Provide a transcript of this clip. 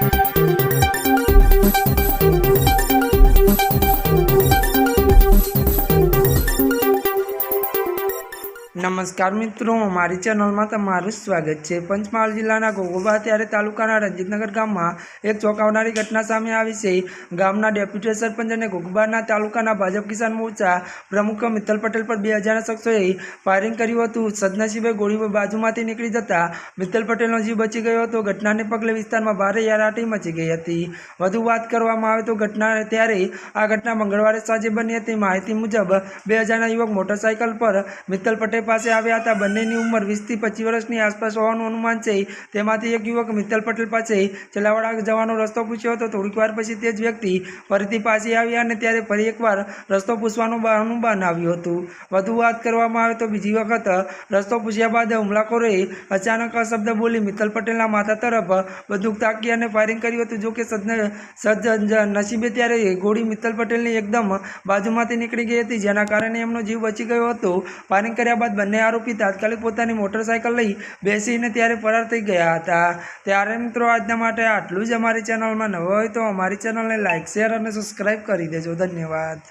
Thank you. નમસ્કાર મિત્રો, મારી ચેનલમાં તમારું સ્વાગત છે. પંચમહાલ જિલ્લાના ઘોઘોબા ત્યારે તાલુકાના રંજીતનગર ગામમાં એક ચોંકાવનારી ઘટના સામે આવી છે. ગામના ડેપ્યુટી સરપંચ અને ઘોઘોબાના તાલુકાના ભાજપ કિસાન મોરચા પ્રમુખ મિત્તલ પટેલ પર બે હજારના શખ્સોએ ફાયરિંગ કર્યું હતું. સદનસીબે ગોળી બાજુમાંથી નીકળી જતા મિત્તલ પટેલનો જીવ બચી ગયો હતો. ઘટનાને પગલે વિસ્તારમાં ભારે યારાટી મચી ગઈ હતી. વધુ વાત કરવામાં આવે તો ઘટના ત્યારે આ ઘટના મંગળવારે સાંજે બની હતી. માહિતી મુજબ બે હજારના યુવક મોટરસાયકલ પર મિત્તલ પટેલ પાસે આવ્યા હતા. બંનેની ઉંમર વીસથી પચીસ વર્ષની આસપાસ હોવાનું અનુમાન છે. તેમાંથી એક યુવક મિત્તલ પટેલ પાસે ચલાવાડા જવાનો રસ્તો પૂછ્યો હતો. થોડીક વાર પછી તે જ વ્યક્તિ ફરીથી પાછી આવ્યા અને ત્યારે ફરી એકવાર રસ્તો પૂછવાનું અનુમાન આવ્યું હતું. વધુ વાત કરવામાં આવે તો બીજી વખત રસ્તો પૂછ્યા બાદ હુમલાખોરોએ અચાનક અશબ્દ બોલી મિત્તલ પટેલના માથા તરફ બધું તાકી અને ફાયરિંગ કર્યું હતું. જોકે સજ્જ નસીબે ત્યારે ગોળી મિત્તલ પટેલની એકદમ બાજુમાંથી નીકળી ગઈ હતી, જેના કારણે એમનો જીવ બચી ગયો હતો. ફાયરિંગ કર્યા બાદ બંને આરોપી તાત્કાલિક પોતાની મોટરસાયકલ લઈ બેસીને ત્યારે ફરાર થઈ ગયા હતા. ત્યારે મિત્રો, આજના માટે આટલું જ અમારી ચેનલમાં નવો હોય તો અમારી ચેનલને લાઇક શેર અને સબસ્ક્રાઈબ કરી દેજો. ધન્યવાદ.